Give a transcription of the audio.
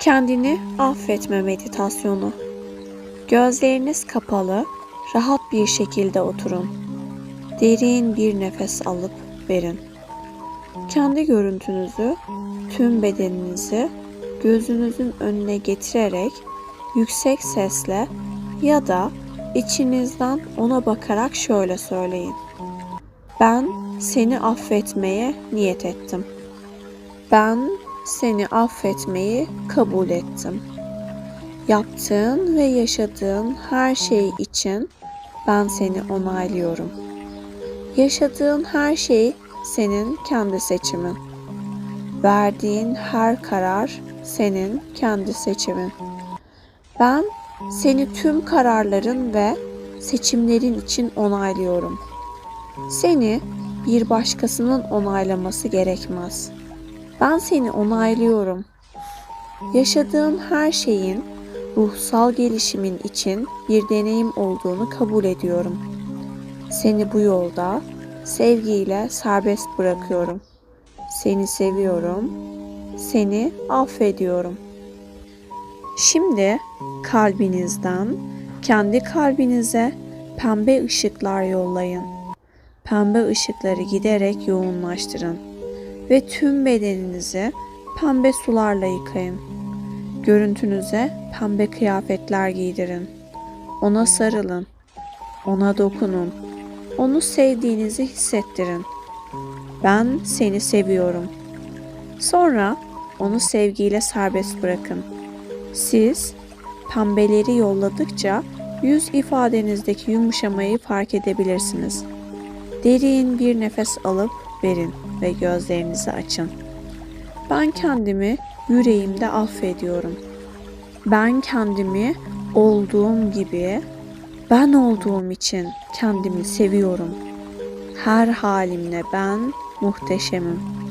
Kendini affetme meditasyonu. Gözleriniz kapalı, rahat bir şekilde oturun. Derin bir nefes alıp verin. Kendi görüntünüzü, tüm bedeninizi gözünüzün önüne getirerek yüksek sesle ya da içinizden ona bakarak şöyle söyleyin. Ben seni affetmeye niyet ettim. Ben seni affetmeyi kabul ettim. Yaptığın ve yaşadığın her şey için ben seni onaylıyorum. Yaşadığın her şey senin kendi seçimin. Verdiğin her karar senin kendi seçimin. Ben seni tüm kararların ve seçimlerin için onaylıyorum. Seni bir başkasının onaylaması gerekmez. Ben seni onaylıyorum. Yaşadığın her şeyin ruhsal gelişimin için bir deneyim olduğunu kabul ediyorum. Seni bu yolda sevgiyle serbest bırakıyorum. Seni seviyorum. Seni affediyorum. Şimdi kalbinizden kendi kalbinize pembe ışıklar yollayın. Pembe ışıkları giderek yoğunlaştırın ve tüm bedeninizi pembe sularla yıkayın. Görüntünüze pembe kıyafetler giydirin. Ona sarılın. Ona dokunun. Onu sevdiğinizi hissettirin. Ben seni seviyorum. Sonra onu sevgiyle serbest bırakın. Siz pembeleri yolladıkça yüz ifadenizdeki yumuşamayı fark edebilirsiniz. Derin bir nefes alıp verin ve gözlerinizi açın. Ben kendimi yüreğimde affediyorum. Ben kendimi olduğum gibi ben olduğum için kendimi seviyorum. Her halimle ben muhteşemim.